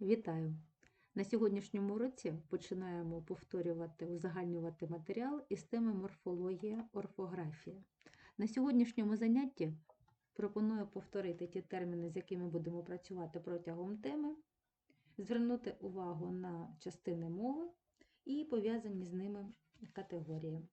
Вітаю! На сьогоднішньому уроці починаємо повторювати, узагальнювати матеріал із теми морфологія, орфографія. На сьогоднішньому занятті пропоную повторити ті терміни, з якими будемо працювати протягом теми, звернути увагу на частини мови і пов'язані з ними категорії.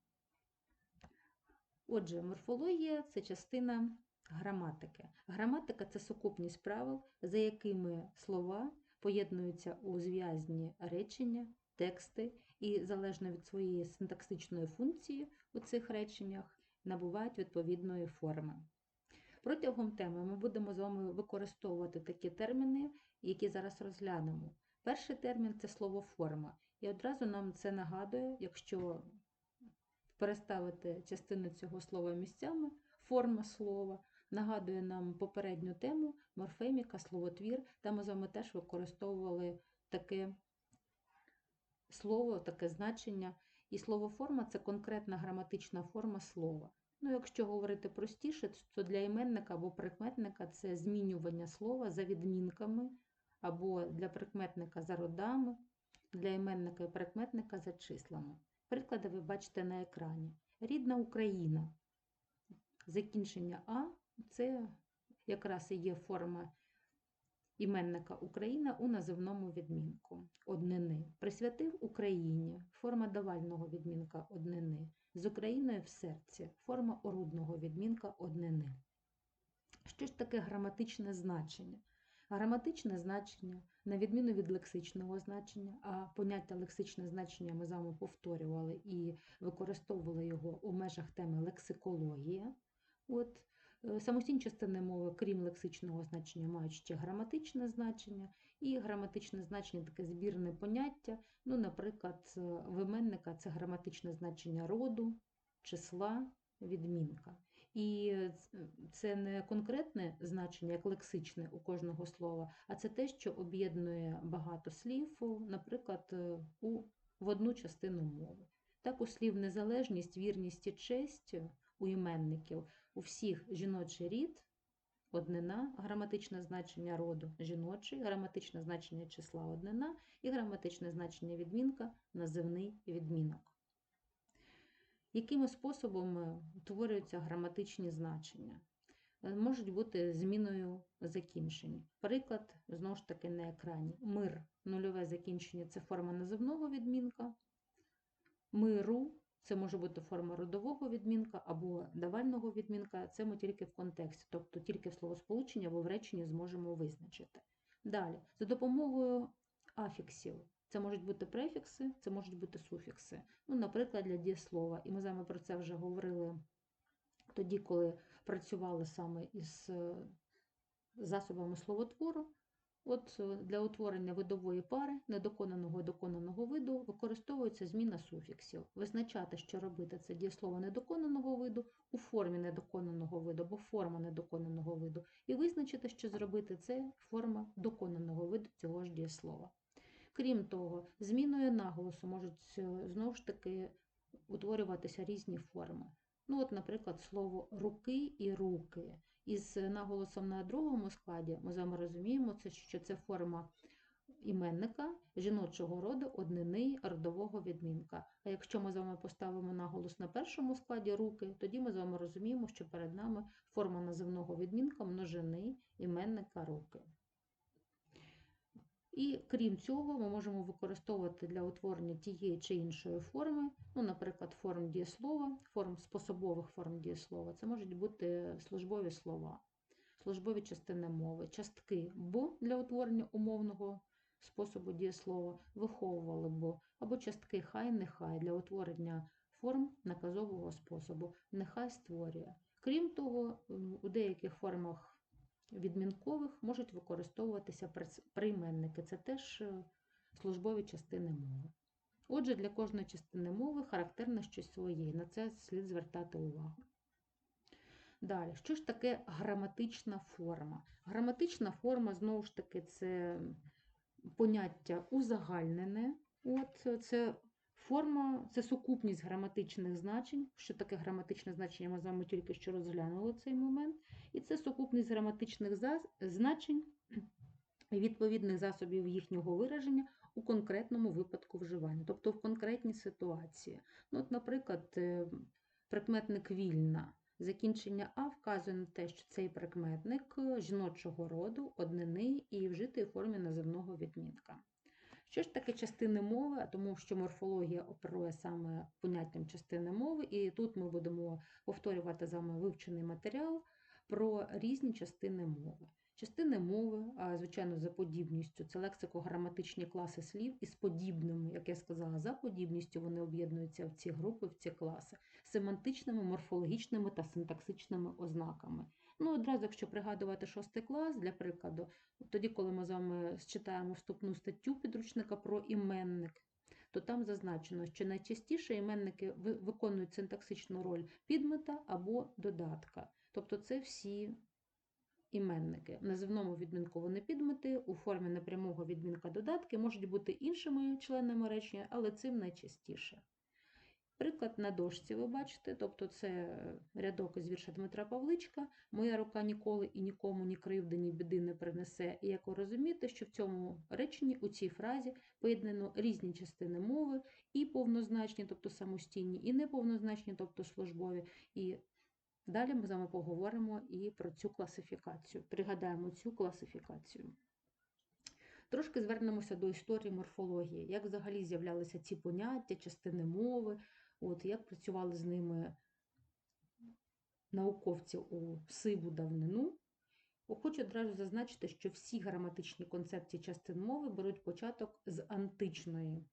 Отже, морфологія це частина граматики. Граматика це сукупність правил, за якими слова поєднуються у зв'язні речення, тексти і залежно від своєї синтаксичної функції у цих реченнях набувають відповідної форми. Протягом теми ми будемо з вами використовувати такі терміни, які зараз розглянемо. Перший термін це слово форма. І одразу нам це нагадує, якщо переставити частину цього слова місцями, форма слова, нагадує нам попередню тему морфеміка, словотвір. Там ми з вами теж використовували таке слово, таке значення. І слово форма це конкретна граматична форма слова. Ну, якщо говорити простіше, то для іменника або прикметника це змінювання слова за відмінками, або для прикметника за родами, для іменника і прикметника за числами. Приклади ви бачите на екрані. Рідна Україна. Закінчення А це якраз і є форма іменника Україна у називному відмінку однини. Присвятив Україні форма давального відмінка однини. З Україною в серці форма орудного відмінка однини. Що ж таке граматичне значення? Граматичне значення, на відміну від лексичного значення, а поняття лексичне значення ми з вами повторювали і використовували його у межах теми лексикологія. От, Самостійні частини мови, крім лексичного значення, мають ще граматичне значення, і граматичне значення таке збірне поняття. Ну, Наприклад, е, в іменника це граматичне значення роду, числа, відмінка. І це не конкретне значення, як лексичне у кожного слова, а це те, що об'єднує багато слів, наприклад, е, у, в одну частину мови. Так, у слів незалежність, вірність і честь у іменників у всіх жіночий рід, однина, граматичне значення роду жіночий, граматичне значення числа однина і граматичне значення відмінка називний відмінок. Якими способами утворюються граматичні значення? Е, Можуть бути зміною закінчень. Приклад, знову ж таки, на екрані. Мир, нульове закінчення це форма називного відмінка. Миру це може бути форма родового відмінка або давального відмінка. Це ми тільки в контексті, тобто тільки в словосполученні або в реченні зможемо визначити. Далі, за допомогою афіксів. Це можуть бути префікси, це можуть бути суфікси. Ну, Наприклад, для дієслова. І ми з вами про це вже говорили тоді, коли працювали саме із е, засобами словотвору. От е, Для утворення видової пари недоконаного і доконаного виду використовується зміна суфіксів. Визначати, що робити це дієслово недоконаного виду у формі недоконаного виду або форма недоконаного виду, і визначити, що зробити це форма доконаного виду цього ж дієслова. Крім того, зміною наголосу можуть е, знову ж таки утворюватися різні форми. Ну, от, Наприклад, слово руки і руки. Із наголосом на другому складі ми з вами розуміємо, що це форма іменника жіночого роду однини родового відмінка. А якщо ми з вами поставимо наголос на першому складі руки, тоді ми з вами розуміємо, що перед нами форма називного відмінка множини іменника руки. І крім цього, ми можемо використовувати для утворення тієї чи іншої форми, ну, наприклад, форм дієслова, форм способових форм дієслова. Це можуть бути службові слова, службові частини мови, частки б для утворення умовного способу дієслова, виховували б, або частки хай, нехай для утворення форм наказового способу, нехай створює. Крім того, у деяких формах відмінкових можуть використовуватися прийменники. Це теж е, службові частини мови. Отже, для кожної частини мови характерне щось своє, і на це слід звертати увагу. Далі, що ж таке граматична форма? Граматична форма, знову ж таки, це поняття узагальнене. От, Це форма, це сукупність граматичних значень. Що таке граматичне значення? Ми з вами тільки що розглянули цей момент. І це сукупність граматичних значень, і відповідних засобів їхнього вираження у конкретному випадку вживання, тобто в конкретній ситуації. Ну, от, наприклад, е, прикметник вільна. Закінчення А вказує на те, що цей прикметник е, жіночого роду, однини і вжитий у формі називного відмінка. Що ж таке частини мови? Тому що морфологія оперує саме поняттям частини мови, і тут ми будемо повторювати з вами вивчений матеріал про різні частини мови. Частини мови, звичайно, за подібністю, це лексико-граматичні класи слів із подібними, як я сказала, за подібністю вони об'єднуються в ці групи, в ці класи, семантичними, морфологічними та синтаксичними ознаками. Ну, одразу, якщо пригадувати шостий клас, для прикладу, тоді, коли ми з вами читаємо вступну статтю підручника про іменник, то там зазначено, що найчастіше іменники виконують синтаксичну роль підмета або додатка. Тобто це всі іменники. В називному відмінку вони підмети, у формі непрямого відмінка додатки можуть бути іншими членами речення, але цим найчастіше. Приклад на дошці ви бачите, тобто це рядок із вірша Дмитра Павличка. Моя рука ніколи і нікому ні кривди, ні біди не принесе. І як ви розумієте, що в цьому реченні, у цій фразі поєднано різні частини мови, і повнозначні, тобто самостійні, і неповнозначні, тобто службові. І далі ми з вами поговоримо і про цю класифікацію. Пригадаємо цю класифікацію. Трошки звернемося до історії морфології, як взагалі з'являлися ці поняття, частини мови, от, як працювали з ними науковці у сиву давнину. Хочу одразу зазначити, що всі граматичні концепції частин мови беруть початок з античної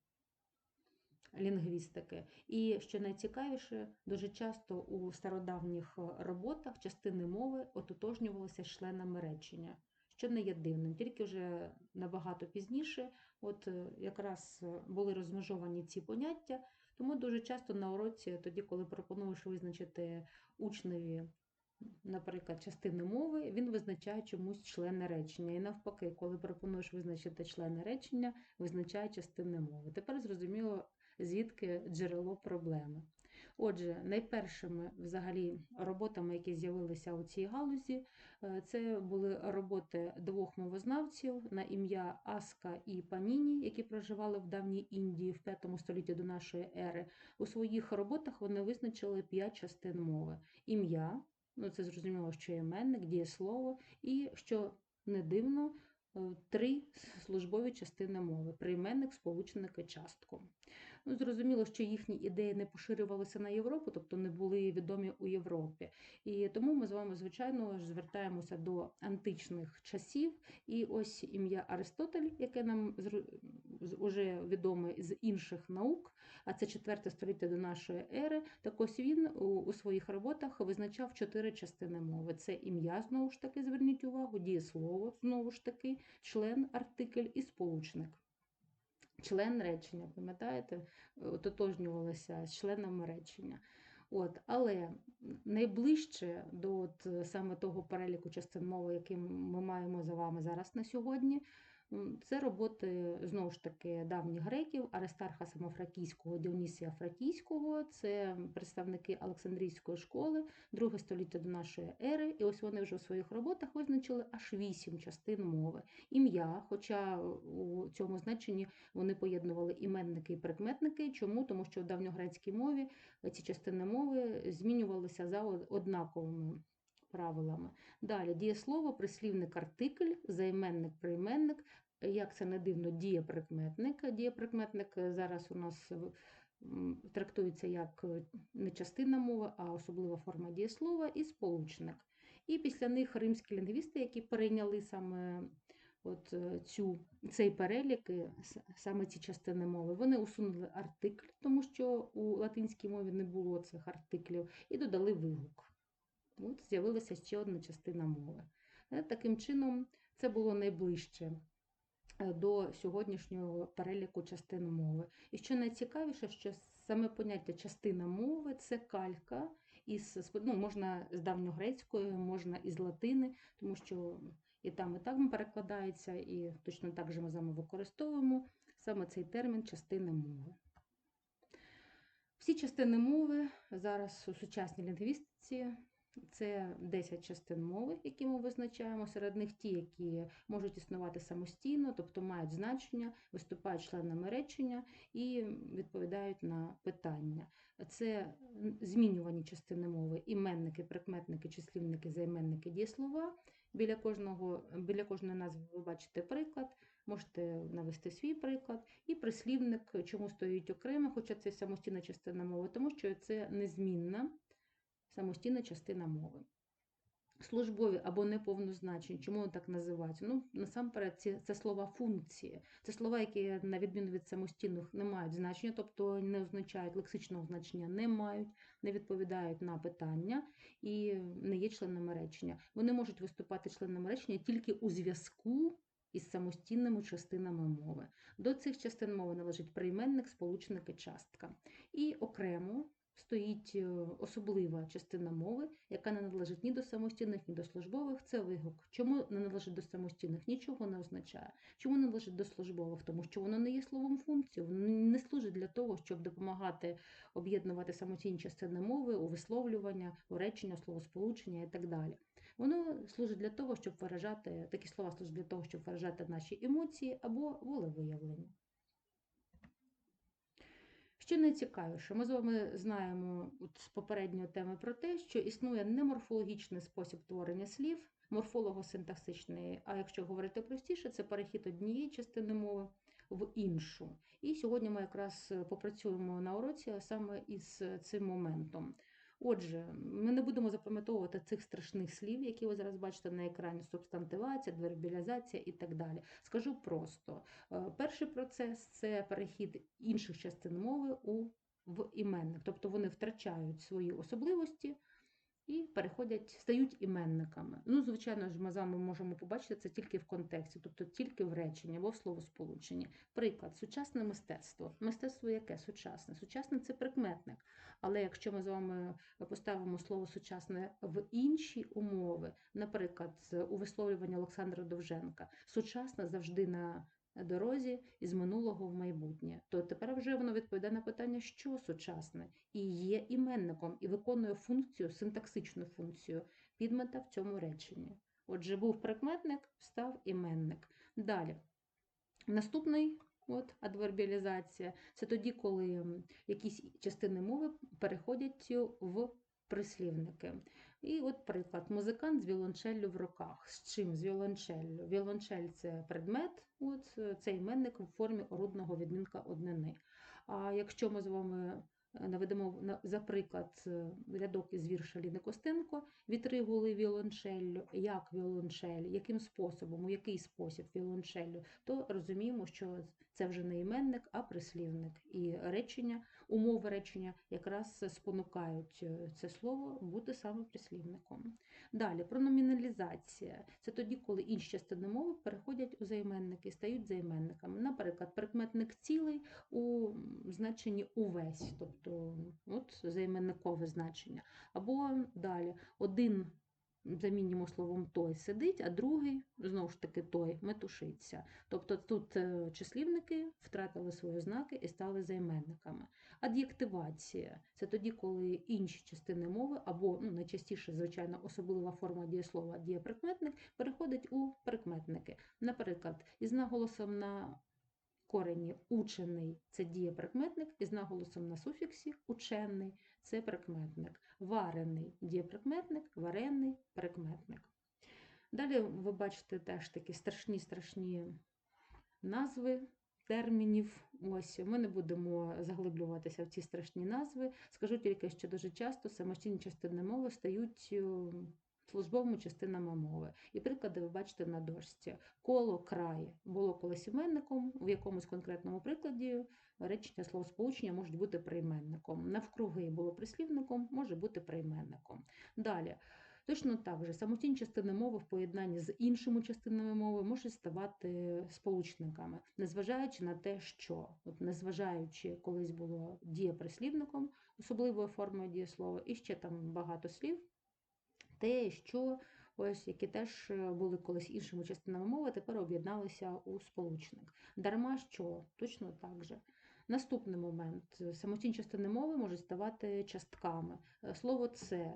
лінгвістики. І що найцікавіше, дуже часто у стародавніх роботах частини мови ототожнювалися членами речення, що не є дивним, тільки вже набагато пізніше, от е, якраз були розмежовані ці поняття, тому дуже часто на уроці, тоді, коли пропонуєш визначити учневі, наприклад, частини мови, він визначає чомусь члени речення. І навпаки, коли пропонуєш визначити члени речення, визначає частини мови. Тепер зрозуміло, звідки джерело проблеми. Отже, найпершими взагалі роботами, які з'явилися у цій галузі, е, це були роботи двох мовознавців на ім'я Аска і Паніні, які проживали в давній Індії в 5 столітті до нашої ери. У своїх роботах вони визначили п'ять частин мови: ім'я, ну це зрозуміло, що іменник, дієслово, і що не дивно, е, три службові частини мови: прийменник, сполучник і частку. Ну, зрозуміло, що їхні ідеї не поширювалися на Європу, тобто не були відомі у Європі. І тому ми з вами, звичайно, звертаємося до античних часів. І ось ім'я Аристотель, яке нам вже відоме з інших наук, а це 4 століття до нашої ери. Так ось він у своїх роботах визначав чотири частини мови: це ім'я, знову ж таки, зверніть увагу, дієслово, знову ж таки, член, артикль і сполучник. Член речення, пам'ятаєте, ототожнювалися з членами речення. От, Але найближче до от, саме того переліку частин мови, який ми маємо за вами зараз на сьогодні, це роботи знову ж таки давніх греків, Аристарха Самофракійського, Діонісія Фракійського, це представники Олександрійської школи, друге століття до нашої ери. І ось вони вже у своїх роботах визначили аж вісім частин мови. Ім'я, хоча у цьому значенні вони поєднували іменники і прикметники. Чому? Тому що в давньогрецькій мові ці частини мови змінювалися за однаковими правилами. Далі дієслово, прислівник, артикль, займенник, прийменник, як це не дивно, дієприкметник. Дієприкметник зараз у нас трактується як не частина мови, а особлива форма дієслова і сполучник. І після них римські лінгвісти, які перейняли саме от цю, цей перелік, саме ці частини мови, вони усунули артикль, тому що у латинській мові не було цих артиклів, і додали вигук. От З'явилася ще одна частина мови. Е, таким чином, це було найближче е, до сьогоднішнього переліку частин мови. І що найцікавіше, що саме поняття частина мови це калька, із, ну, можна з давньогрецької, можна із латини, тому що і там, і там перекладається, і точно так же ми з вами використовуємо саме цей термін частини мови. Всі частини мови зараз у сучасній лінгвістиці Це 10 частин мови, які ми визначаємо. Серед них ті, які можуть існувати самостійно, тобто мають значення, виступають членами речення і відповідають на питання. Це змінювані частини мови, іменники, прикметники, числівники, займенники, дієслова. Біля кожного, біля кожної назви ви бачите приклад, можете навести свій приклад. І прислівник, чому стоїть окремо, хоча це самостійна частина мови, тому що це незмінна самостійна частина мови. Службові або неповнозначні, чому вони так називаються? Ну, насамперед, це, це слова функції. Це слова, які, на відміну від самостійних, не мають значення, тобто не означають лексичного значення, не мають, не відповідають на питання і не є членами речення. Вони можуть виступати членами речення тільки у зв'язку із самостійними частинами мови. До цих частин мови належить прийменник, сполучник і частка. І окремо стоїть е, особлива частина мови, яка не належить ні до самостійних, ні до службових. Це вигук. Чому не належить до самостійних? Нічого не означає. Чому не належить до службових? Тому що воно не є словом функцією, воно не служить для того, щоб допомагати об'єднувати самостійні частини мови у висловлювання, у речення, словосполучення і так далі. Воно служить для того, щоб виражати такі слова служать для того, щоб виражати наші емоції або волевиявлення. Що найцікавіше, ми з вами знаємо от з попередньої теми про те, що існує неморфологічний спосіб творення слів, морфолого-синтаксичний, а якщо говорити простіше, це перехід однієї частини мови в іншу. І сьогодні ми якраз попрацюємо на уроці саме із цим моментом. Отже, ми не будемо запам'ятовувати цих страшних слів, які ви зараз бачите на екрані: субстантивація, двербілізація і так далі. Скажу просто: е, перший процес це перехід інших частин мови у в іменник, тобто вони втрачають свої особливості і переходять, стають іменниками. Ну, звичайно ж, ми з вами можемо побачити це тільки в контексті, тобто тільки в реченні або в словосполученні. Приклад, сучасне мистецтво. Мистецтво яке сучасне? Сучасне це прикметник. Але якщо ми з вами поставимо слово сучасне в інші умови, наприклад, у висловлюванні Олександра Довженка, сучасне завжди на дорозі із минулого в майбутнє, то тепер вже воно відповідає на питання, що сучасне, і є іменником, і виконує функцію, синтаксичну функцію підмета в цьому реченні. Отже, був прикметник, став іменник. Далі. Наступний от, адвербіалізація це тоді, коли якісь частини мови переходять в прислівники. І от приклад: музикант з віолончеллю в руках. З чим? З віолончеллю. Віолончель це предмет, от це іменник в формі орудного відмінка однини. А якщо ми з вами е, наведемо за приклад е, рядок із вірша Ліни Костенко, вітри гули віолончеллю, як віолончель, яким способом, у який спосіб віолончеллю, то розуміємо, що це вже не іменник, а прислівник. І речення, умови речення якраз спонукають е, це слово бути саме прислівником. Далі, прономіналізація. Це тоді, коли інші частини мови переходять у займенники, стають займенниками. Наприклад, прикметник цілий у значенні увесь, тобто от займенникове значення. Або далі один замінюємо словом той сидить, а другий, знову ж таки, той метушиться. Тобто тут е, числівники втратили свої ознаки і стали займенниками. Ад'єктивація це тоді, коли інші частини мови, або ну, найчастіше, звичайно, особлива форма дієслова дієприкметник переходить у прикметники. Наприклад, із наголосом на корені учений це дієприкметник, із наголосом на суфіксі учений це прикметник. Варений дієприкметник, варений прикметник. Далі ви бачите теж такі страшні-страшні назви термінів. Ось Ми не будемо заглиблюватися в ці страшні назви. Скажу тільки, що дуже часто самостійні частини мови стають е, службовими частинами мови. І приклади ви бачите на дошці. Коло, край було колись іменником, в якомусь конкретному прикладі речення словосполучення можуть бути прийменником. Навкруги було прислівником, може бути прийменником. Далі. Точно так же самостійні частини мови в поєднанні з іншими частинами мови можуть ставати сполучниками, незважаючи на те, що, от незважаючи, колись було дієприслівником, особливою формою дієслова, і ще там багато слів, те, що ось які теж були колись іншими частинами мови, тепер об'єдналися у сполучник. Дарма що точно так же. Наступний момент. Самостійні частини мови можуть ставати частками. Е, Слово це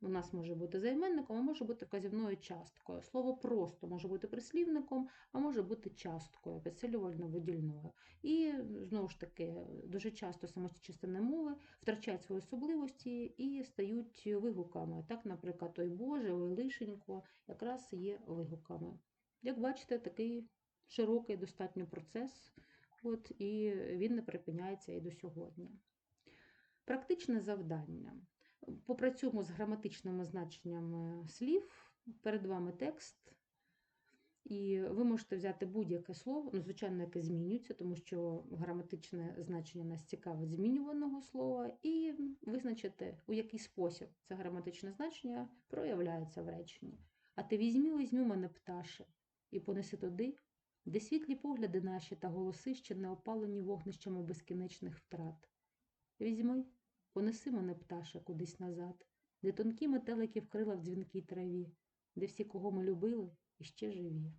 у нас може бути займенником, а може бути вказівною часткою. Слово просто може бути прислівником, а може бути часткою, підсилювально-видільною. І знову ж таки, дуже часто самостійні частини мови втрачають свої особливості і стають вигуками. Так, наприклад, ой Боже, ой лишенько якраз є вигуками. Як бачите, такий широкий достатньо процес. От, і він не припиняється і до сьогодні. Практичне завдання. Попрацюємо з граматичними значеннями слів. Перед вами текст. І ви можете взяти будь-яке слово, ну, звичайно, яке змінюється, тому що граматичне значення нас цікавить змінюваного слова, і визначити, у який спосіб це граматичне значення проявляється в реченні. А ти візьми, візьми мене пташе, і понеси туди, де світлі погляди наші та голоси ще не опалені вогнищами безкінечних втрат. Візьми, понеси мене, пташа, кудись назад, де тонкі метелики вкрила в дзвінкій траві, де всі, кого ми любили, іще живі.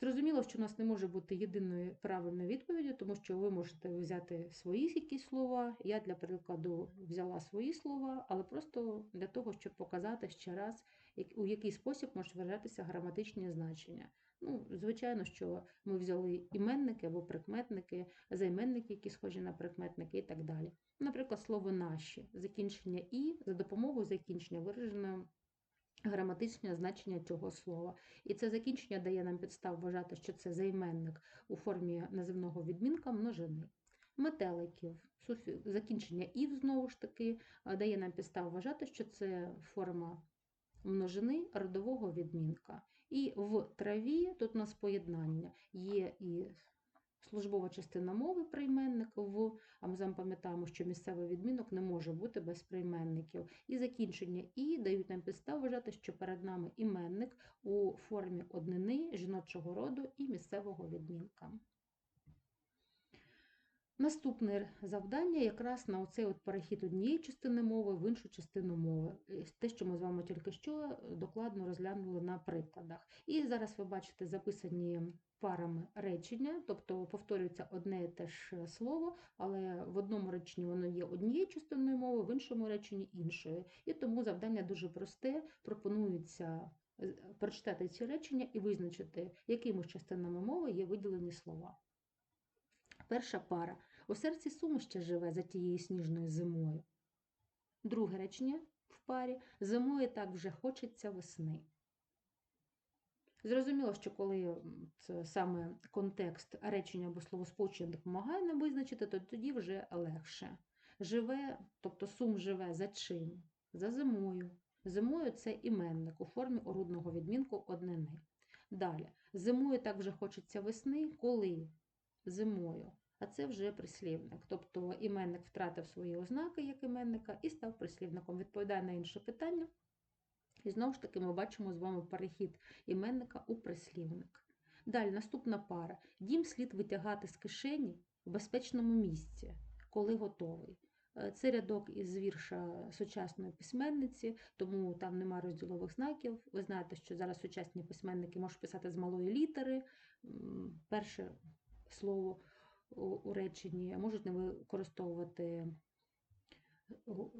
Зрозуміло, що у нас не може бути єдиної правильної відповіді, тому що ви можете взяти свої якісь слова. Я для прикладу взяла свої слова, але просто для того, щоб показати ще раз, у який спосіб можуть виражатися граматичні значення. Ну, звичайно, що ми взяли іменники або прикметники, займенники, які схожі на прикметники і так далі. Наприклад, слово наші, закінчення і за допомогою закінчення виражено граматичне значення цього слова. І це закінчення дає нам підстав вважати, що це займенник у формі називного відмінка множини. Метеликів, закінчення ів знову ж таки дає нам підстав вважати, що це форма множини родового відмінка. І в траві тут у нас поєднання є і службова частина мови прийменник в, а ми з вами пам'ятаємо, що місцевий відмінок не може бути без прийменників. І закінчення і дають нам підстав вважати, що перед нами іменник у формі однини жіночого роду і місцевого відмінка. Наступне завдання якраз на оцей от перехід однієї частини мови в іншу частину мови. Е, Те, що ми з вами тільки що докладно розглянули на прикладах. І зараз ви бачите записані парами речення, тобто повторюється одне і те ж слово, але в одному реченні воно є однією частиною мови, в іншому реченні іншою. І тому завдання дуже просте. Пропонується е, прочитати ці речення і визначити, якими частинами мови є виділені слова. Перша пара. У серці суму ще живе за тією сніжною зимою. Друге речення в парі. Зимою так вже хочеться весни. Зрозуміло, що коли це саме контекст речення або словосполучення допомагає нам визначити, то тоді вже легше. Живе, тобто сум живе за чим? За зимою. Зимою це іменник у формі орудного відмінку однини. Далі. Зимою так вже хочеться весни, коли? Зимою. А це вже прислівник. Тобто іменник втратив свої ознаки як іменника і став прислівником. Відповідає на інше питання. І знову ж таки ми бачимо з вами перехід іменника у прислівник. Далі наступна пара. Дім слід витягати з кишені в безпечному місці, коли готовий. Е, Це рядок із вірша сучасної письменниці, тому там нема розділових знаків. Ви знаєте, що зараз сучасні письменники можуть писати з малої літери. Перше слово у реченні, можуть не використовувати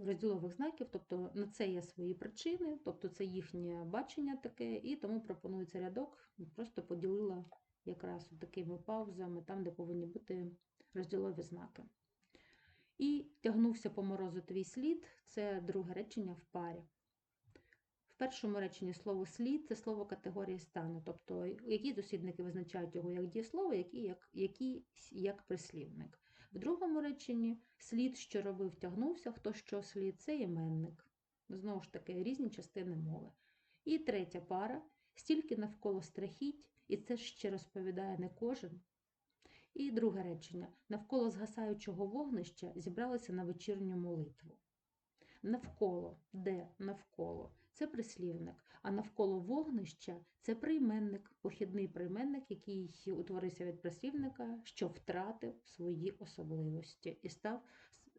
розділових знаків, тобто на це є свої причини, тобто це їхнє бачення таке, і тому пропонується рядок, просто поділила якраз такими паузами, там, де повинні бути розділові знаки. І тягнувся по морозу твій слід це друге речення в парі. В першому реченні слово слід це слово категорії стану, тобто які дослідники визначають його як дієслово, які як, які як прислівник. В другому реченні слід, що робив, тягнувся, хто що слід, це іменник. Знову ж таки, різні частини мови. І третя пара стільки навколо страхіть, і це ще розповідає не кожен. І друге речення навколо згасаючого вогнища зібралися на вечірню молитву. Навколо, де навколо це прислівник, а навколо вогнища це прийменник, похідний прийменник, який утворився від прислівника, що втратив свої особливості і став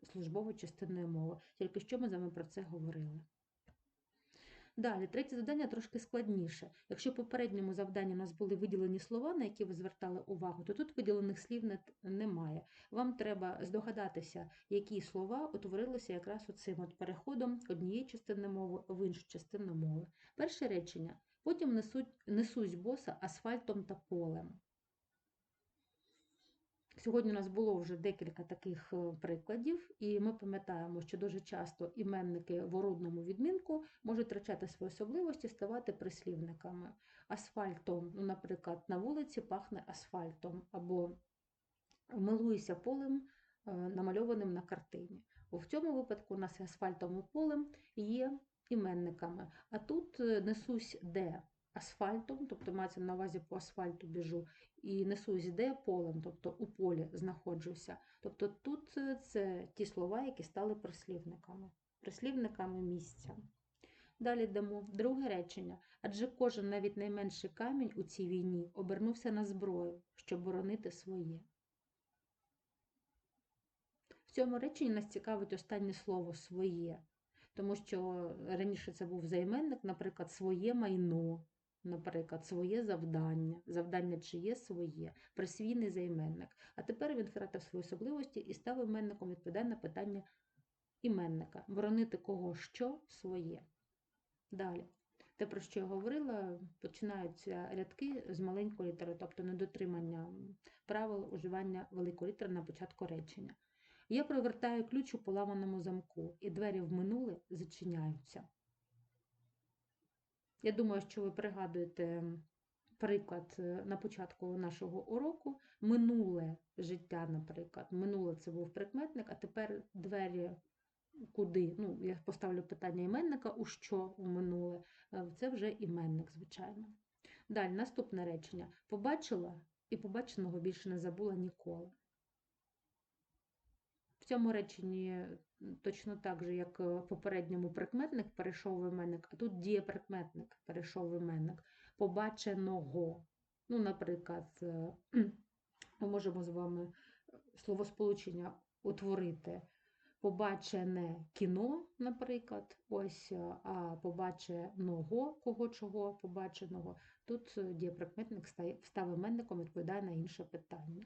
службовою частиною мови. Тільки що ми з вами про це говорили. Далі, третє завдання трошки складніше. Якщо в попередньому завданні у нас були виділені слова, на які ви звертали увагу, то тут виділених слів не- немає. Вам треба здогадатися, які слова утворилися якраз оцим от переходом однієї частини мови в іншу частину мови. Перше речення. Потім несуть, несусь боса асфальтом та полем. Сьогодні у нас було вже декілька таких е, прикладів, і ми пам'ятаємо, що дуже часто іменники в орудному відмінку можуть втрачати свої особливості, ставати прислівниками. Асфальтом, ну, наприклад, на вулиці пахне асфальтом, або милуюся полем, е, намальованим на картині. Бо в цьому випадку у нас і полем є іменниками. А тут е, несусь де асфальтом, тобто мається на увазі по асфальту біжу, і несусь де полем, тобто у полі знаходжуся. Тобто тут е, це ті слова, які стали прислівниками, прислівниками місця. Далі йдемо друге речення. Адже кожен, навіть найменший камінь у цій війні, обернувся на зброю, щоб боронити своє. В цьому реченні нас цікавить останнє слово своє, тому що раніше це був займенник, наприклад, своє майно, наприклад, своє завдання, завдання чиє своє, присвійний займенник. А тепер він втратив свої особливості і став іменником, відповідає на питання іменника. Боронити кого що своє. Далі. Те, про що я говорила, починаються рядки з маленької літери, тобто недотримання правил уживання великої літери на початку речення. Я провертаю ключ у поламаному замку, і двері в минуле зачиняються. Я думаю, що ви пригадуєте приклад е, на початку нашого уроку. Минуле життя, наприклад. Минуле це був прикметник, а тепер двері куди? Ну, я поставлю питання іменника, у що у минуле. Е, Це вже іменник, звичайно. Далі, наступне речення. Побачила і побаченого більше не забула ніколи. В цьому реченні точно так же, як е, в попередньому прикметник перейшов в іменник, а тут дієприкметник перейшов в іменник. Побаченого. Ну, наприклад, е, ми можемо з вами е, словосполучення утворити побачене кіно, наприклад, ось, а побаченого, кого чого побаченого, тут дієприкметник став іменником, відповідає на інше питання.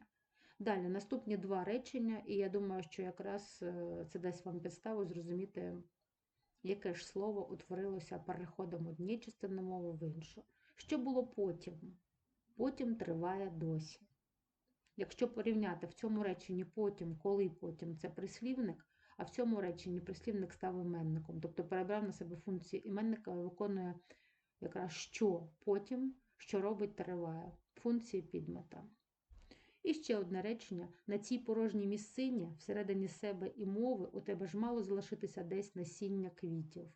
Далі, наступні два речення, і я думаю, що якраз е, це дасть вам підставу зрозуміти, яке ж слово утворилося переходом однієї частини мови в іншу. Що було потім? Потім триває досі. Якщо порівняти в цьому реченні потім, коли потім це прислівник, а в цьому реченні прислівник став іменником, тобто перебрав на себе функції іменника і виконує якраз що потім, що робить триває, функції підмета. І ще одне речення: на цій порожній місцині, всередині себе і мови, у тебе ж мало залишитися десь насіння квітів.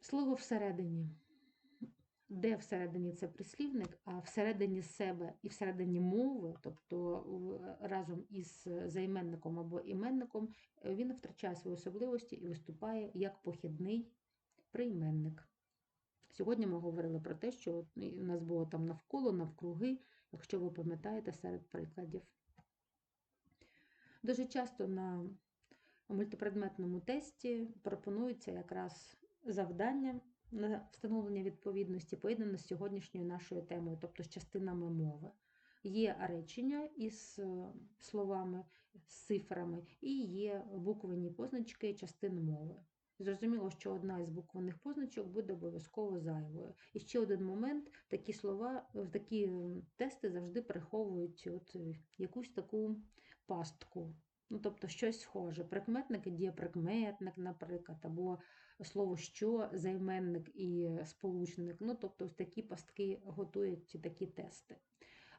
Слово всередині. Де всередині це прислівник, а всередині себе і всередині мови, тобто разом із займенником або іменником, він втрачає свої особливості і виступає як похідний прийменник. Сьогодні ми говорили про те, що у нас було там навколо, навкруги, якщо ви пам'ятаєте серед прикладів. Дуже часто на мультипредметному тесті пропонується якраз завдання на встановлення відповідності, поєднане з сьогоднішньою нашою темою, тобто з частинами мови. Є речення із е, словами, з цифрами, і є буквені позначки частин мови. Зрозуміло, що одна із буквених позначок буде обов'язково зайвою. І ще один момент: такі слова, е, такі тести завжди приховують от е, якусь таку пастку. Ну, тобто щось схоже. Прикметник і дієприкметник, наприклад, або слово що, займенник і сполучник. Ну, тобто, такі пастки готують ці такі тести.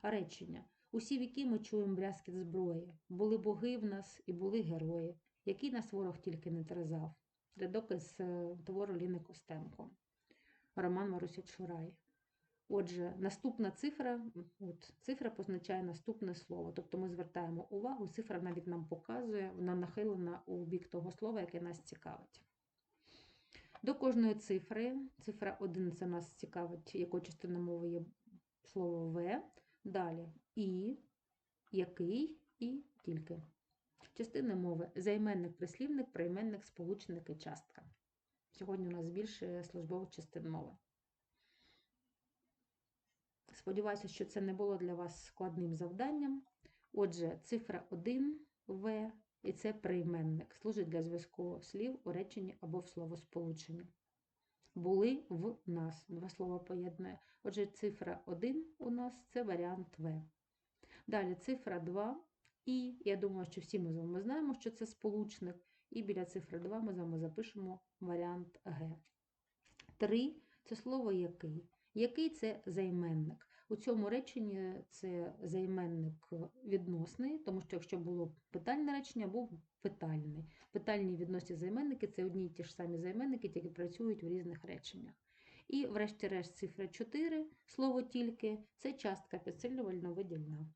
А речення. Усі віки ми чуємо брязкіт зброї. Були боги в нас і були герої, який нас ворог тільки не терзав. Рядок із е, твору Ліни Костенко. Роман Маруся Чурай. Отже, наступна цифра, от, цифра позначає наступне слово. Тобто ми звертаємо увагу, цифра навіть нам показує, вона нахилена у бік того слова, яке нас цікавить. До кожної цифри, цифра 1 це нас цікавить, якою частиною мови є слово В. Далі і, який і тільки. Частини мови займенник, прислівник, прийменник, сполучник і частка. Сьогодні у нас більше службових частин мови. Сподіваюся, що це не було для вас складним завданням. Отже, цифра 1 В і це прийменник, служить для зв'язку слів у реченні або в словосполученні. Були в нас. Два слова поєднує. Отже, цифра 1 у нас це варіант В. Далі цифра 2 і. Я думаю, що всі ми з вами знаємо, що це сполучник. І біля цифри 2 ми з вами запишемо варіант Г. 3 це слово який. Який це займенник? У цьому реченні це займенник відносний, тому що якщо було питальне речення, був питальний. Питальні відносні займенники це одні й ті ж самі займенники, тільки працюють у різних реченнях. І, врешті-решт, цифра 4, слово тільки це частка підсилювально видільна.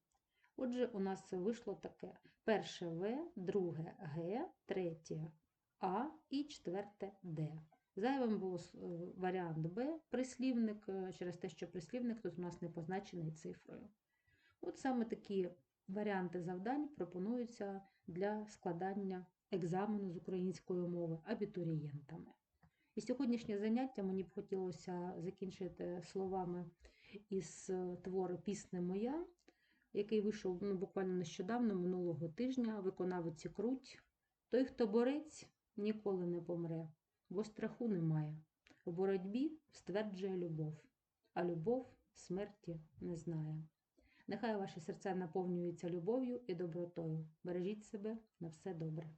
Отже, у нас вийшло таке: перше В, друге Г, третє А і четверте Д. Зайвим був е, варіант Б, прислівник, е, через те, що прислівник тут у нас не позначений цифрою. От саме такі варіанти завдань пропонуються для складання екзамену з української мови абітурієнтами. І сьогоднішнє заняття мені б хотілося закінчити словами із е, твору Пісне моя, який вийшов ну, буквально нещодавно, минулого тижня, виконавиці Круть. Той, хто борець, ніколи не помре бо страху немає. У боротьбі стверджує любов, а любов смерті не знає. Нехай ваші серця наповнюються любов'ю і добротою. Бережіть себе на все добре.